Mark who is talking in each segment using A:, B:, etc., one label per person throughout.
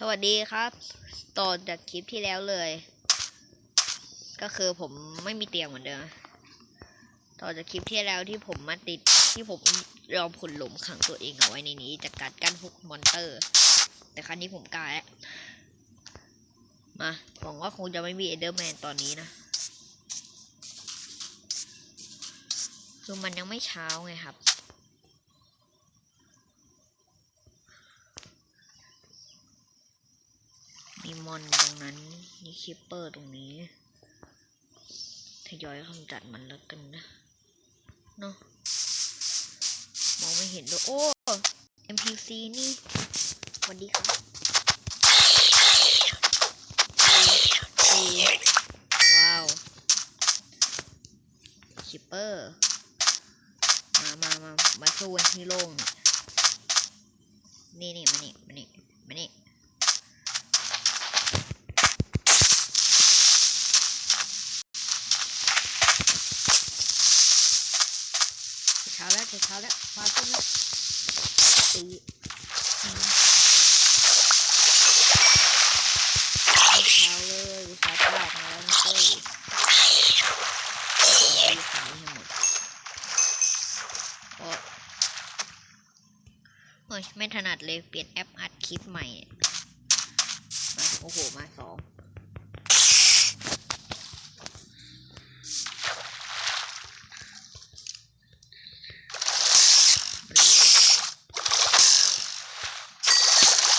A: สวัสดีครับต่อจากคลิปที่แล้วเลย ก็คือผมไม่มีเตียงเหมือนเดิมต่อจากคลิปที่แล้วที่ผมมาติดที่ผมยอมขุดหลุมขังตัวเองเอาไว้ในนี้จากการกั้นพวกมอนเตอร์ แต่ครั้งนี้ผมกล้าแล้วมาหวังว่าคงจะไม่มีเอเดอร์แมนตอนนี้นะคือมันยังไม่เช้าไงครับ มีมอนตรงนั้น มีคิปเปอร์ตรงนี้ทยอยคำจัดมันแล้วกันนะ เนาะมองไม่เห็นด้วยโอ้ NPC นี่สวัสดีครับว้าวคิปเปอร์ มามามามาสู้กันที่โล่งนี่นี่มานี่มานี่มานี่ เช้าแล้วเช้าแล้วมาขึ้นแล้วตีอืมเช้าเลยอุตส่าห์ตากมาแล้วนะเจ้ยเอาไปขายให้หมดโอ้ โอ้ย ไม่ถนัดเลย เปลี่ยนแอปอัดคลิปใหม่เนี่ยโอ้โห มาสอง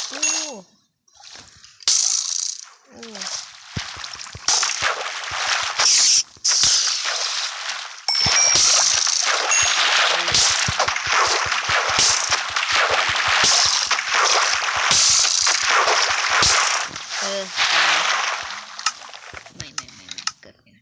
A: โอ้โอ้เออตายไม่ไม่ไม่ไม่เกิดไม่ได้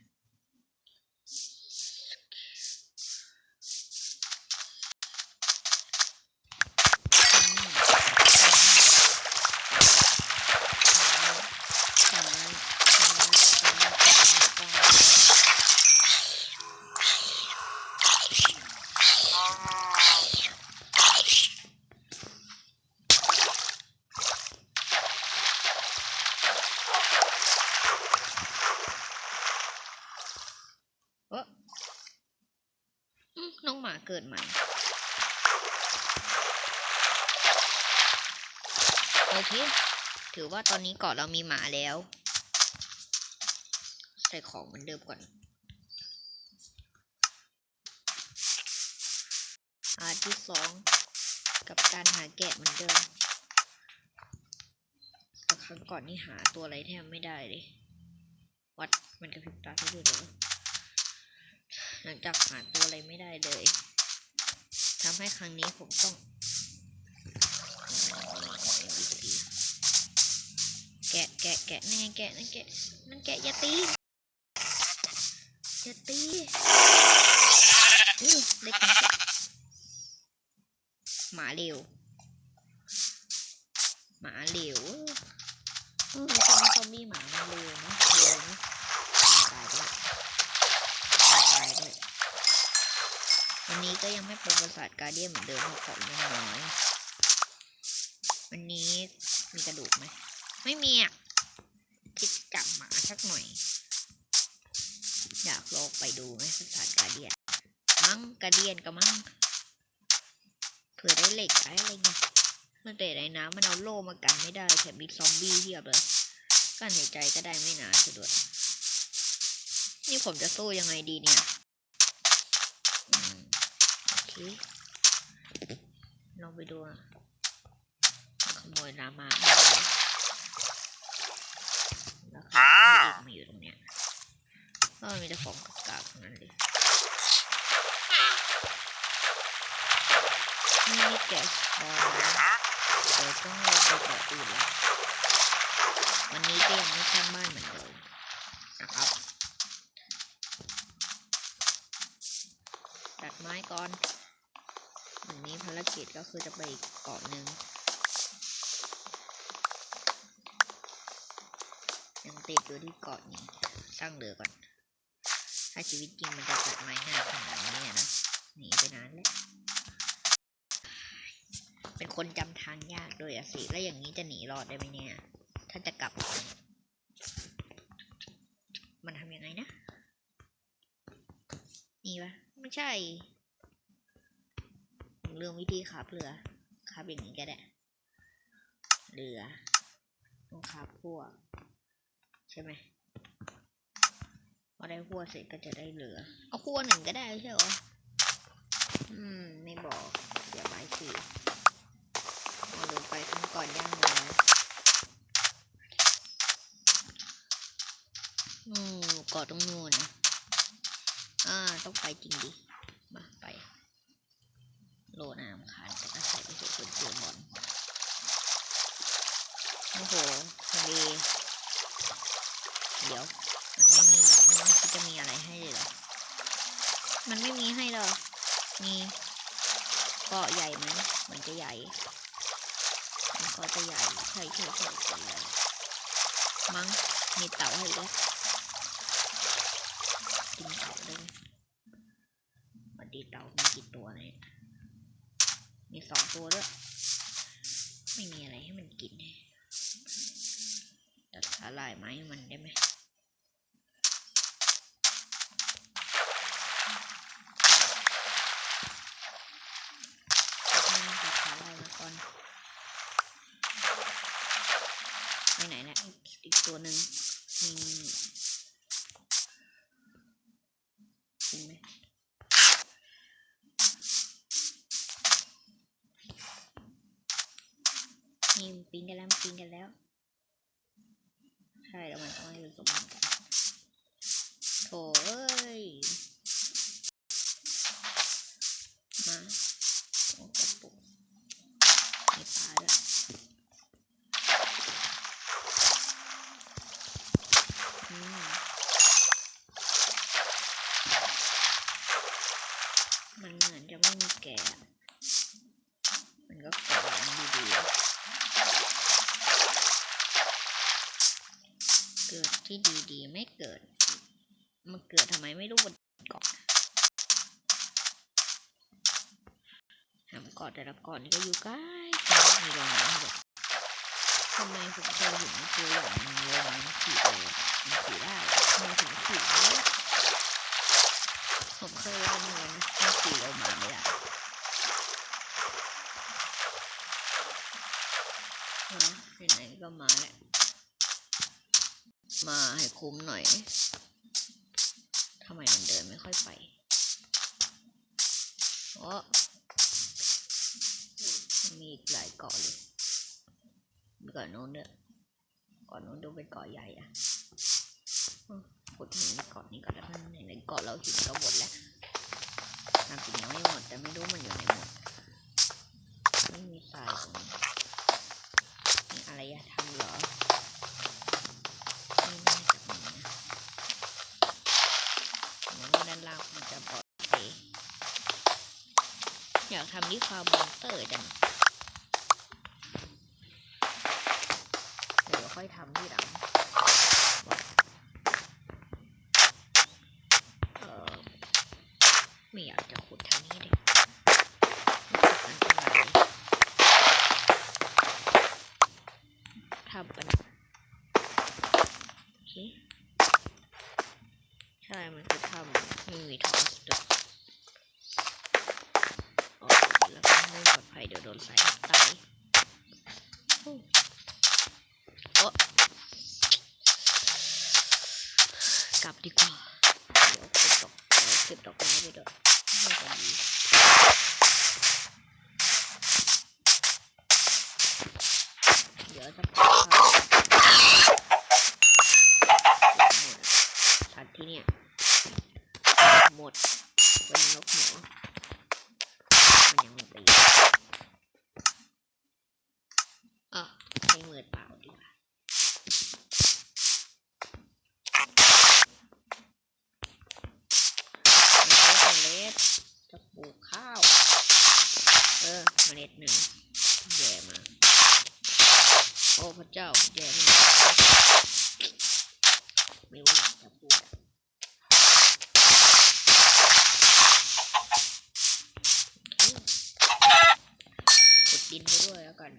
A: เอออืมน้องหมาเกิดใหม่โอเค ถือว่าตอนนี้เกาะเรามีหมาแล้ว ใส่ของเหมือนเดิมก่อนอาที่สองกับการหาแกะเหมือนเดิมแต่ครั้งก่อนนี่หาตัวอะไรแทบไม่ได้เลย วัดมันกระพริบตาให้ดูเลยหลังจากหาตัวอะไรไม่ได้เลย ทำให้ครั้งนี้ผมต้องแกะแกะแกะนั่ไงแกะนั่นแกะนั่นแกะอย่าตีอย่าตีอื้อเล็กหมาเร็วหมาเร็วอืมซอมซอมบี้หมาเร็วนะเร็วนะตายด้วยตายด้วย วันนี้ก็ยังไม่เป็นประสาทการเดียนเหมือนเดิมเพราะของยังน้อยวันนี้มีกระดูกไหม ไม่มีอะคิดจับหมาสักหน่อย อยากลองไปดูไหมสานการเดียนมั้งกระเดียนก็มั้งเผื่อได้เหล็กได้อะไรเงี้ยเมื่อแต่ในน้ำมันเอาโล่มากันไม่ได้แถมมีซอมบี้เทียบเลยกั้นหายใจก็ได้ไม่นานซะด้วยนี่ผมจะสู้ยังไงดีเนี่ย โอเคลองไปดูอะขโมยรามาไม่ได้แล้วก็มีอีกมาอยู่ตรงเนี้ยก็มีแต่ของกากๆทั้งนั้นเลยนี่มีแกสบอลเดี๋ยวต้องลงไปเกาะอื่นละวันนี้ก็ยังไม่สร้างบ้านเหมือนเดิมนะครับตัดไม้ก่อนวั นี้ภารกิจก็คือจะไปอีกเกาะหนึ่งยังติดอยู่ที่เกาะนี้ สร้างเรือก่อน ถ้าชีวิตจริงมันจะตัดไม้ง่าขนาดนี้นะหนีไปนานแล้ว เป็นคนจำทางยากด้วยอะสิ แล้วอย่างนี้จะหนีรอดได้ไหมเนี่ย ถ้าจะกลับ มันทำยังไงนะ นี่ปะไม่ใช่ เรื่องวิธีขับเรือขับอย่างนี้ก็ได้เรือต้องขับพวก ใช่ไหมพอได้พวกเสร็จก็จะได้เรือ เอาพวกหนึ่งก็ได้ใช่หรออืมไม่บอกเดี๋ยวไปสิเอาลงไปข้งก่อนย่างเลยอืมเกาะตรงนู้นนะอ่าต้องไปจริงดิ โลน้ำคานแต่ก็ใส่ไปเถอะคนเจอบอลโอ้โหทะเลเดี๋ยวมันไม่มีมันไม่คิดจะมีอะไรให้เลยเหรอ มันไม่มีให้หรอ มีเกาะใหญ่ไหมเหมือนจะใหญ่ มันก็จะใหญ่ ใช่ใช่ใช่ใช่ใหญ่มั้งมีเต่าให้อีกแล้วกินเต่าได้ไหมสวัสดีเต่ามีกี่ตัวเนี่ย มีสองตัวด้วย ไม่มีอะไรให้มันกินตัดสาหร่ายไม้ให้มันได้ไหมให้มันตัดสาหร่ายมาก่อน ไปไหนนะอีกอีกตัวหนึ่งมีกินไหม นี่มันปิ้งกันแล้วมันปิ้งกันแล้ว ใช่แล้วมันต้องให้ผสมกันโถเอ้ย มาโอ้กระปุกมีปลาด้วยอืมมันเหมือนจะไม่มีแกะมันก็กรอบดีๆ เกิดที่ดีๆ ไม่เกิด มันเกิดทำไมไม่รู้บนเกาะหามเกาะแต่ละเกาะนี่ก็อยู่ใกล้กันมีโรงน้ำด้วยทำไมผมเคยเห็นตัวอย่างหนึงโรงน้ำขี่เลยมันขี่ได้ทำไมถึงขี่ได้ผมเคยเล่ามานมันขี่เรามาไม่ได้ฮะไหนก็มาแล้ว มาให้คุ้มหน่อยทำไมมันเดินไม่ค่อยไปโอ้มีอีกหลายเกาะเลยมีเกาะโน้นด้วยเกาะโน้นดูเป็นเกาะใหญ่อะอืมขุดหินในเกาะนี้ก่อนแล้วกันไหนเกาะเราหินก็หมดแล้วทำจริงยังไม่หมดแต่ไม่รู้มันอยู่ไหนหมดไม่มีทรายตรงนี้อะไรอะทำเหรอ ไม่น่าจะมีนะเหมือนว่าด้านล่างมันจะปลอดภัยอยากทำที่ฟามมอนเตอร์จังเดี๋ยวค่อยทำที่หลังเออไม่อยากจะขุดทางนี้เลยทำกันโอเคใช่มันคือถ้ำไม่มีทอสด้วยออกแล้วก็ไม่ปลอดภัยเดี๋ยวโด นสายสายโอ้กลับดีกว่า เดี๋ยวเก็บดอกเดี๋ยวเก็บดอกไม้ไปด้วยไม่ก็ดีเดี๋ยวจะ โอ้พระเจ้าแย่มากไม่ว่าหลับจะปวดกดดินไปด้วยแล้วกัน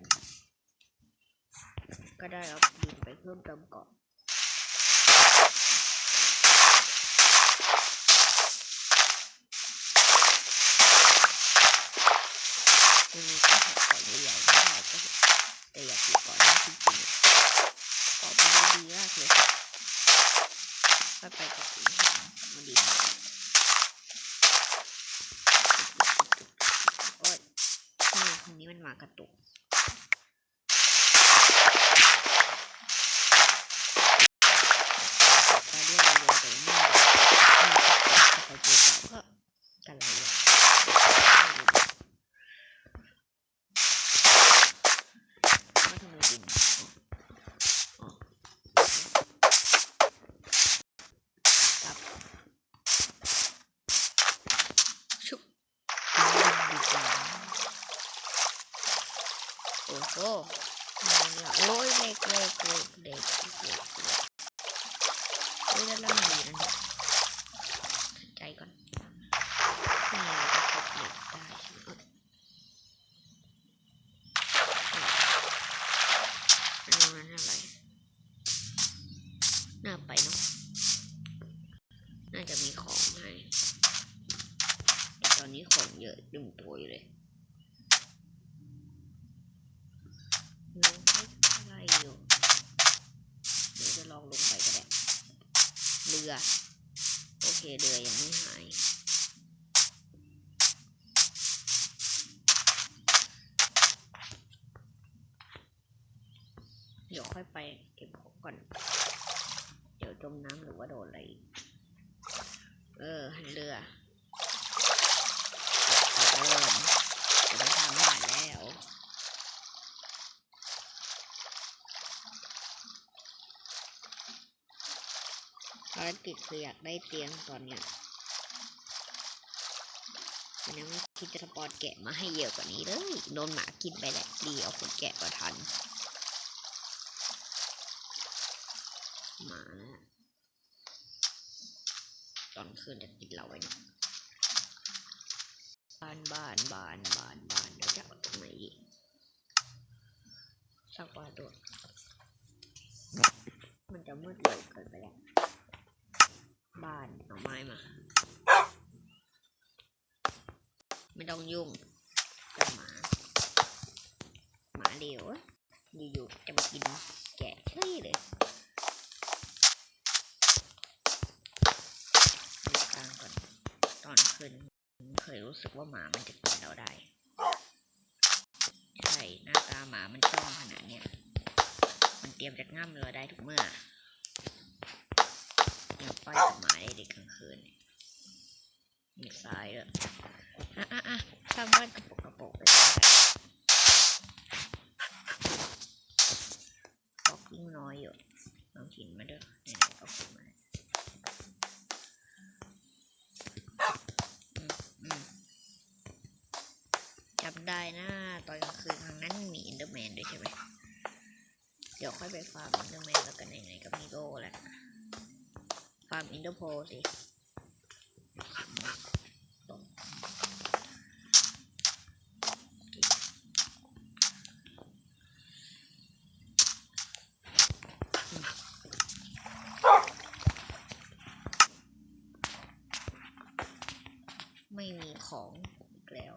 A: ก็ได้เอาดินไปเพิ่มเติมก่อน ของเยอะดึงตัวอยู่เลยลงให้อะไรอยู่เดี๋ยวจะลองลงไปก็ได้เรือ โอเคเรือยังไม่หายเดี๋ยวค่อยไปเก็บของก่อน เดี๋ยวจมน้ำหรือว่าโดนอะไร เออเรืออจะไปทางบ้านแล้ว ภารกิจคืออยากได้เตียงตอนเนี้ยมันยังไม่คิดจะสปอนแกะมาให้เยอะกว่านี้เลยโดนหมากินไปแหละดีเอาคนแกะก็ทันหมานะตอนคืนจะกินเราไว้นี่ยบ้านบ้านบ้านบ้านบ้านเดี๋ยวจะเอาตรงไหนดีสักว่าโดดมันจะมืดเร็วเกินไปแล้ว บ้านเอาไม้มา ไม่ต้องยุ่งกับหมา หมาเดียวอะอยู่ๆจะมากินแกะเฉยเลยดูกลางก่อนตอนคืนเคยรู้สึกว่าหมามันจะกินเราได้ใช่หน้าตาหมามันจ้องขนาดเนี้ยมันเตรียมจะง่ำเราได้ทุกเมื่อ ยังไปกับหมาได้เด็กกลางคืนมีทรายด้วยอะอะอะทำบ้านกระปุกกระปุกปก็ได้บอกยิ่งน้อยอยู่ลองกินมาด้วยนๆก็กินมาอืมอืมจำได้นะ ตอนกลางคืนทางนั้นมีอินเดอร์แมนด้วยใช่ไหมเดี๋ยวค่อยไปฟาร์มอินเดอร์แมนแล้วกันไหนๆก็มีโล่แหละาร์มอินเตอร์โพสิไม่มีของอีกแล้ว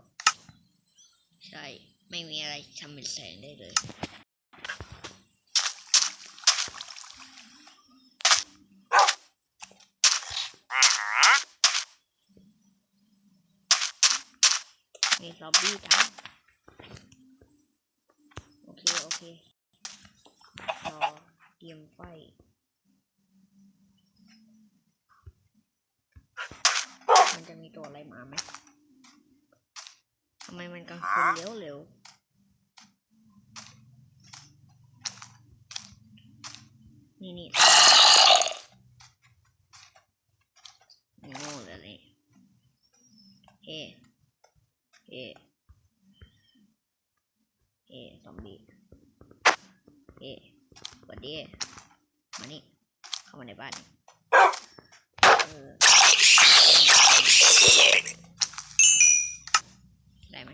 A: ใช่ ไม่มีอะไรทำเป็นแสงได้เลย มีซอมบี้ทั้งโอเค โอเครอเตรียมไฟมันจะมีตัวอะไรมาไหมทำไมมันกลางคืนเร็วเร็วนี่นี่นี่โง่เลยเฮ้ เอ๊เอ๊ซอมบี้เอ๊วันดีมานี่เข้ามาในบ้านได้ไหม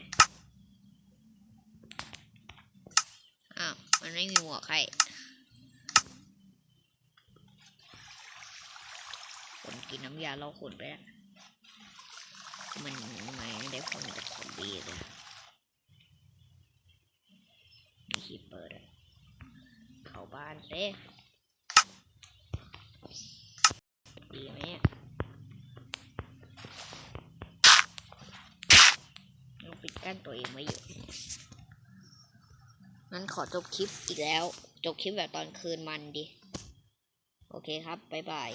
A: อ้าว มันไม่มีหัวใครคนกินน้ำยาเราขนไปแล้ว มันไม่ได้ผลจากซอมบี้เลยมีคีเปิดอะเข้าบ้านเซ่ดีไหมอะเราปิดกั้นตัวเองไว้อยู่งั้นขอจบคลิปอีกแล้ว จบคลิปแบบตอนคืนมันดิ โอเคครับ บ๊ายบาย